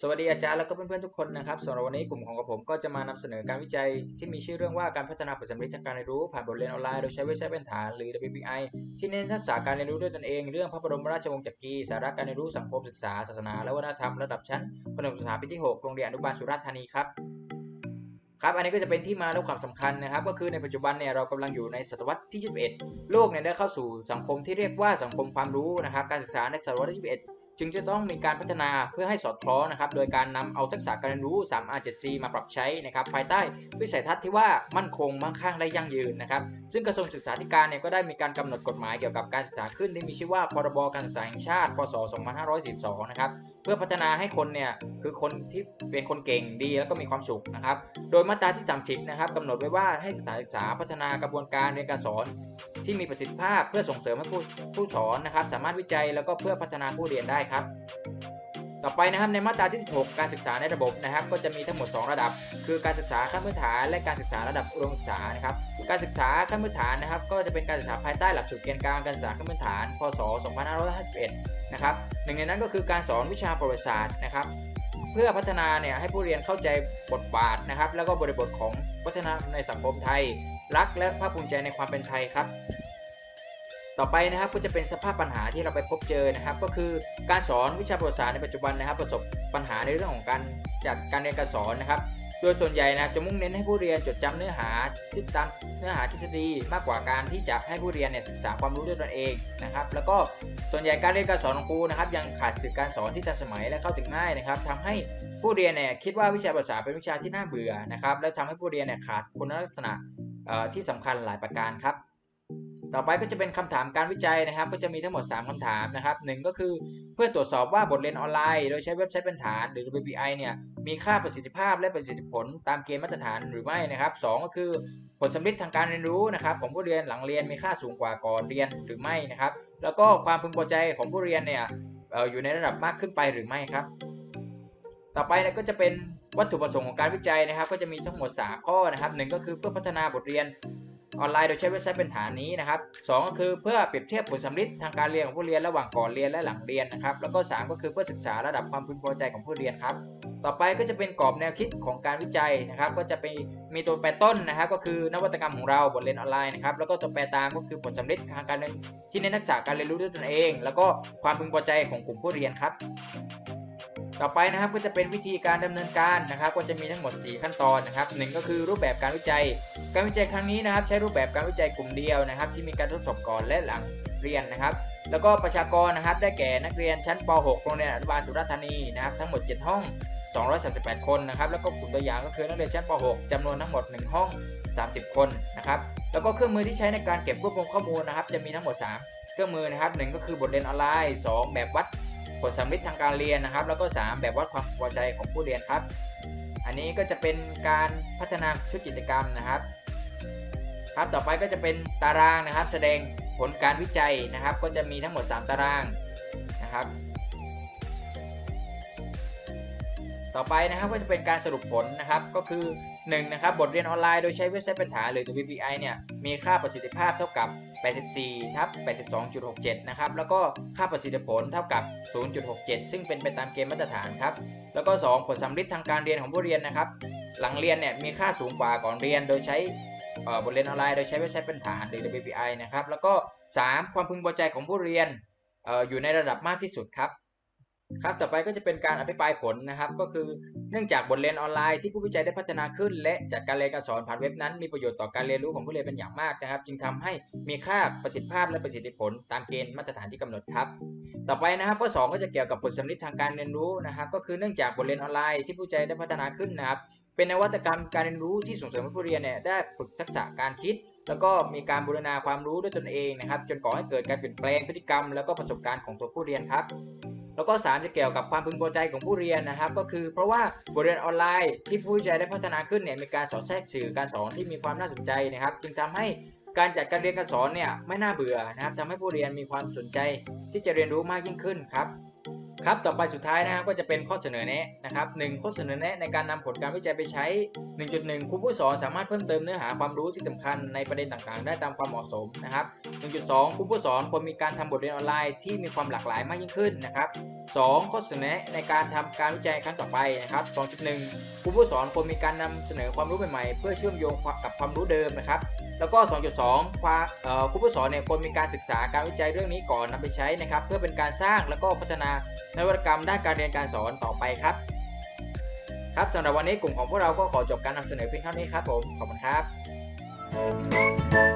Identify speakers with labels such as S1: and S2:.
S1: สวัสดีอาจารย์แล้วก็เพื่อนๆทุกคนนะครับสำหรับวันนี้กลุ่มของกระผมก็จะมานำเสนอการวิจัย ที่มีชื่อเรื่องว่าการพัฒนาผลสำลิดทางการเรียนรู้ผ่านบทเรียนออนไลน์โดยใช้เว็บไซต์เป็นฐานหรือ WPI ที่เน้นทักษะการเรียนรู้ด้วยตนเอง เรื่องพระบรมราชวงศ์จักรีสาระการเรียนรู้สังคมศึกษาศาสนา และวัฒนธรรมระดับชั้นประถมศึกษาปีที่6โรงเรียนอนุบาลสุราษฎร์ธานีครับครับอันนี้ก็จะเป็นที่มาและความสำคัญนะครับ ก็คือในปัจจุบันเนี่ยเรากำลังอยู่ในศตวรรษที่ 21 โลกเนี่ยได้เข้าสู่สังคมที่เรียกว่าสังคมความรู้นะครับ การศึกษาในศตวรรษที่ 21 จึงจะต้องมีการพัฒนาเพื่อให้สอดคล้องนะครับโดยการนำเอาทักษะการเรียนรู้ 3R7C มาปรับใช้นะครับภายใต้วิสัยทัศน์ที่ว่ามั่นคงมั่งคั่งและยั่งยืนนะครับซึ่งกระทรวงศึกษาธิการเนี่ยก็ได้มีการกำหนดกฎหมายเกี่ยวกับการศึกษาขึ้นที่มีชื่อว่าพรบการศึกษาแห่งชาติ พศ 2542 นะครับเพื่อพัฒนาให้คนเนี่ยคือคนที่เป็นคนเก่งดีแล้วก็มีความสุขนะครับโดยมาตราที่ 30 นะครับกำหนดไว้ว่าให้สถานศึกษาพัฒนากระบวนการเรียนการสอน ที่มีประสิทธิภาพเพื่อส่งเสริมให้ผู้ผู้สอนนะครับสามารถวิจัยแล้วก็เพื่อพัฒนาผู้เรียนได้ครับ ต่อไปนะครับในมาตราที่ 16 การศึกษาในระบบนะครับ ก็จะมีทั้งหมด 2 ระดับ คือการศึกษาขั้นพื้นฐาน และการศึกษาระดับอุดมศึกษานะครับ การศึกษาขั้นพื้นฐานนะครับ ก็จะเป็นการศึกษาภายใต้หลักสูตรเกณฑ์กลางการศึกษาขั้นพื้นฐาน พศ 2551 นะครับหนึ่งในนั้นก็คือการสอนวิชาประวัติศาสตร์นะครับเพื่อพัฒนาเนี่ยให้ผู้เรียนเข้าใจบทบาทนะครับ แล้วก็บริบทของวัฒนธรรมในสังคมไทย รักและภาคภูมิใจในความเป็นไทยครับ ต่อไปนะครับก็จะเป็นสภาพปัญหาที่เราไปพบเจอนะครับ ก็คือการสอนวิชาประวัติศาสตร์ในปัจจุบันนะครับ ประสบปัญหาในเรื่องของการจัดการเรียนการสอนนะครับ โดยส่วนใหญ่นะครับจะมุ่งเน้นให้ผู้เรียนจดจำเนื้อหาที่ตามเนื้อหาทฤษฎีมากกว่าการที่จะให้ผู้เรียนเนี่ยศึกษาความรู้ด้วยตนเองนะครับ แล้วก็ส่วนใหญ่การเรียนการสอนของครูนะครับ ยังขาดสื่อการสอนที่ทันสมัยและเข้าถึงง่ายนะครับทำให้ผู้เรียนเนี่ยคิดว่าวิชาภาษาเป็นวิชาที่น่าเบื่อนะครับ และทำให้ผู้เรียนเนี่ยขาดคุณลักษณะที่สำคัญหลายประการครับ ต่อไปก็จะเป็นคำถามการวิจัยนะครับ ก็จะมีทั้งหมด 3คำถามนะครับหนึ่งก็คือเพื่อตรวจสอบว่าบทเรียนออนไลน์ โดยใช้เว็บไซต์เป็นฐานหรือ WPI เนี่ยมีค่าประสิทธิภาพและประสิทธิผลตามเกณฑ์มาตรฐานหรือไม่นะครับสองก็คือผลสำลิดทางการเรียนรู้นะครับของผู้เรียนหลังเรียนมีค่าสูงกว่าก่อนเรียนหรือไม่นะครับ แล้วก็ความพึงพอใจของผู้เรียนเนี่ยอยู่ในระดับมากขึ้นไปหรือไม่ครับ ต่อไปนี่ยก็จะเป็นวัตถุประสงค์ของการวิจัยนะครับ ก็จะมีทั้งหมด 3 ข้อนะครับหนึ่งก็คือเพื่อพัฒนาบทเรียน ออนไลน์โดยใช้เว็บไซต์เป็นฐานนี้นะครับสองก็คือเพื่อเปรียบเทียบผลสำลิดทางการเรียนของผู้เรียนระหว่างก่อนเรียนและหลังเรียนนะครับ แล้วก็ 3 ก็คือเพื่อศึกษาระดับความพึงพอใจของผู้เรียนครับ ต่อไปก็จะเป็นกรอบแนวคิดของการวิจัยนะครับ ก็จะเป็นมีตัวแปรต้นนะครับ ก็คือนวัตกรรมของเราบทเรียนออนไลน์นะครับ แล้วก็ตัวแปรตามก็คือผลสำลิดทางการเรียนที่เน้นทักษะการเรียนรู้ด้วยตนเอง แล้วก็ความพึงพอใจของกลุ่มผู้เรียนครับ ต่อไปนะครับก็จะเป็นวิธีการดำเนินการนะครับ ก็จะมีทั้งหมด 4 ขั้นตอนนะครับหนึ่งก็คือรูปแบบการวิจัย การวิจัยครั้งนี้นะครับ ใช้รูปแบบการวิจัยกลุ่มเดียวนะครับ ที่มีการทดสอบก่อนและหลังเรียนนะครับ แล้วก็ประชากรนะครับได้แก่นักเรียนชั้นป .6 โรงเรียนอนุบาลสุราษฎร์ธานีนะครับทั้งหมด 7 ห้อง 238 คนนะครับแล้วก็กลุ่มตัวอย่างก็คือนักเรียนชั้นป .6 จำนวนทั้งหมด 1 ห้อง 30 คนนะครับแล้วก็เครื่องมือที่ใช้ในการเก็บรวบรวมข้อมูลนะครับ จะมีทั้งหมด 3 เครื่องมือนะครับหก็คือบทเรียนออนไลน์ 2 แบบวัด ผลสำลิดทางการเรียนนะครับ แล้วก็ 3 แบบวัดความพอใจของผู้เรียนครับ อันนี้ก็จะเป็นการพัฒนาชุดกิจกรรมนะครับ ครับต่อไปก็จะเป็นตารางนะครับ แสดงผลการวิจัยนะครับ ก็จะมีทั้งหมด 3 ตารางนะครับ ต่อไปนะครับก็จะเป็นการสรุปผลนะครับก็คือ1นะครับบทเรียนออนไลน์โดยใช้เว็บไซต์เป็นฐานหรือ WPI เนี่ยมีค่าประสิทธิภาพเท่ากับ 84ทับ82.67 นะครับแล้วก็ค่าประสิทธิผลเท่ากับ 0.67 ซึ่งเป็นไปตามเกณฑ์มาตรฐานครับแล้วก็ 2 ผลสำลิดทางการเรียนของผู้เรียนนะครับหลังเรียนเนี่ยมีค่าสูงกว่าก่อนเรียนโดยใช้บทเรียนออนไลน์โดยใช้เว็บไซต์เป็นฐานหรือ WPI นะครับแล้วก็ 3 ความพึงพอใจของผู้เรียนอออยู่ในระดับมากที่สุดครับ ครับต่อไปก็จะเป็นการอภิปรายผลนะครับ ก็คือเนื่องจากบทเรียนออนไลน์ที่ผู้วิจัยได้พัฒนาขึ้น และจากการเรียนการสอนผ่านเว็บนั้น มีประโยชน์ต่อการเรียนรู้ของผู้เรียนเป็นอย่างมากนะครับ จึงทำให้มีค่าประสิทธิภาพและประสิทธิผล ตามเกณฑ์มาตรฐานที่กำหนดครับ ต่อไปนะครับข้อ2ก็จะเกี่ยวกับผลสำลิดทางการเรียนรู้นะครับ ก็คือเนื่องจากบทเรียนออนไลน์ที่ผู้วิจัยได้พัฒนาขึ้นนะครับเป็นนวัตกรรมการเรียนรู้ที่ส่งเสริมให้ผู้เรียนเนี่ยได้ฝึกทักษะการคิดแล้วก็มีการบูรณาความรู้ด้วยตนเองนะครับ จนก่อให้เกิดการเปลี่ยนแปลงพฤติกรรม แล้วก็ประสบการณ์ของตัวผู้เรียนครับ แล้วก็ 3 จะเกี่ยวกับความพึงพอใจของผู้เรียนนะครับ ก็คือเพราะว่าบทเรียนออนไลน์ที่ผู้วิจัยได้พัฒนาขึ้นเนี่ยมีการสอดแทรกสื่อการสอนที่มีความน่าสนใจนะครับ จึงทำให้การจัดการเรียนการสอนเนี่ยไม่น่าเบื่อนะครับทำให้ผู้เรียนมีความสนใจที่จะเรียนรู้มากยิ่งขึ้นครับ ครับต่อไปสุดท้ายนะครับก็จะเป็นข้อเสนอแนะนะครับหนึ่งข้อเสนอแนะในการนำผลการวิจัยไปใช้ 1.1ครูผู้สอนสามารถเพิ่มเติมเนื้อหาความรู้ที่สำคัญในประเด็นต่างๆ ได้ตามความเหมาะสมนะครับ 1.2ครูผู้สอนควรมีการทำบทเรียนออนไลน์ที่มีความหลากหลายมากยิ่งขึ้นนะครับ 2. ข้อเสนอแนะในการทำการวิจัยครั้งต่อไปนะครับ 2.1ครูผู้สอนควรมีการนำเสนอความรู้ใหม่ๆ เพื่อเชื่อมโยงกับความรู้เดิมนะครับ แล้วก็ 2.2 ความครูผู้สอนเนี่ยควรมีการศึกษาการวิจัยเรื่องนี้ก่อนนำไปใช้นะครับ เพื่อเป็นการสร้างแล้วก็พัฒนานวัตกรรมด้านการเรียนการสอนต่อไปครับ ครับสำหรับวันนี้กลุ่มของพวกเราก็ขอจบการนำเสนอเพียงเท่านี้ครับผมขอบคุณครับ